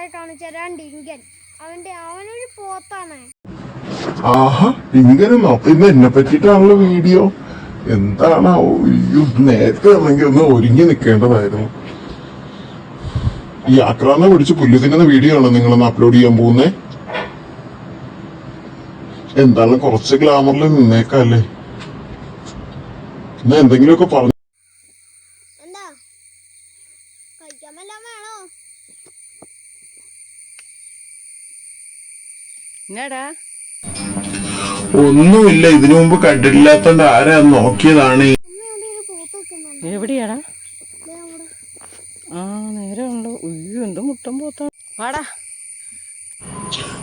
ആളെ കാണിച്ച തരാൻ ഡിങ്കൻ അവന്റെ അവനൊരു പോത്താണ്. ആഹാ ഇങ്ങനെ അപ്പൊ ഇന്ന് എന്നെ പറ്റിട്ടാണല്ലോ വീഡിയോ? എന്താണ് നേരത്തെ ആണെങ്കിൽ ഒന്ന് ഒരുങ്ങി നിൽക്കേണ്ടതായിരുന്നു. ഈ ആക്രാന്ത പിടിച്ച് പുല്ല് തിന്നുന്ന വീഡിയോ ആണോ നിങ്ങളൊന്ന് അപ്ലോഡ് ചെയ്യാൻ പോകുന്നേ? എന്താണ് കുറച്ച് ഗ്ലാമറിൽ നിന്നേക്കല്ലേ? എന്നാ എന്തെങ്കിലുമൊക്കെ പറഞ്ഞു എന്താ? കഴിക്കാൻ വല്ലതും വേണോ? എന്നാടാ ഒന്നുമില്ല ഇതിനു മുമ്പ് കണ്ടിട്ടില്ലാത്തോണ്ട് ആരാ നോക്കിയതാണ്. എവിടെയാടാ? ആ നേരെ ഉണ്ടോ? ഉയ്യോ എന്ത് മുട്ടം പോത്താ. വാടാ.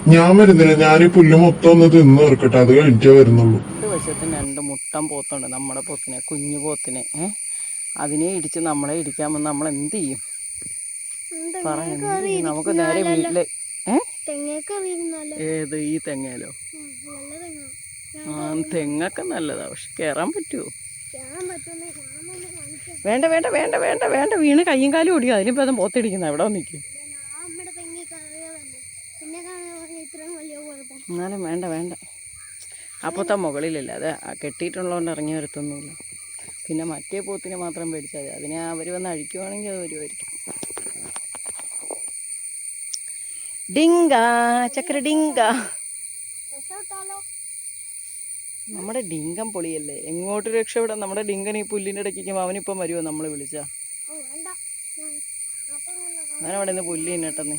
ഞാൻ വരുന്നില്ല ഞാൻ ഈ പുല്ല് മൊത്തം ഒന്ന് തിന്നു തീർക്കട്ടെ അത് കഴിഞ്ഞിട്ടേ വരുന്നുള്ളൂ. രണ്ട് വശത്തും രണ്ട് മുട്ടം പോത്തുണ്ട് നമ്മുടെ പോത്തിനെ കുഞ്ഞു പോത്തിനെ. ഏ? അതിനെ ഇടിച്ച് നമ്മളെ ഇടിക്കാൻ വന്ന് നമ്മൾ എന്ത് ചെയ്യും? നമുക്ക് നേരെ വീട്ടിൽ ഏത് ഈ തെങ്ങയിലോ ആ തെങ്ങൊക്കെ നല്ലതാ പക്ഷെ കേറാൻ പറ്റുമോ വേണ്ട വേണ്ട വേണ്ട വേണ്ട വേണ്ട. വീണ് കയ്യും കാലും ഓടിയോ? അതിനിപ്പോ അതും പോത്തിടിക്കുന്ന എവിടെ നിൽക്കും എന്നാലും വേണ്ട വേണ്ട. അപ്പോഴത്തെ മുകളിലില്ല? അത് കെട്ടിയിട്ടുള്ളതുകൊണ്ട് ഇറങ്ങി വരത്തൊന്നുമില്ല. പിന്നെ മറ്റേ പോത്തിനെ മാത്രം പേടിച്ചാൽ മതി. അതിനെ അവർ വന്ന് അഴിക്കുവാണെങ്കിൽ അത് വരുമായിരിക്കും ഡിങ്ക ചക്കര ഡിങ്ക നമ്മുടെ ഡിങ്കം പൊളിയല്ലേ? എങ്ങോട്ട് രക്ഷപ്പെടാം? നമ്മുടെ ഡിങ്കൻ ഈ പുല്ലിന്റെ ഇടയ്ക്കും അവനിപ്പം വരുമോ നമ്മളെ വിളിച്ചാ. അവനവിടെ നിന്ന് പുല്ല് തിന്നട്ടെന്നേ.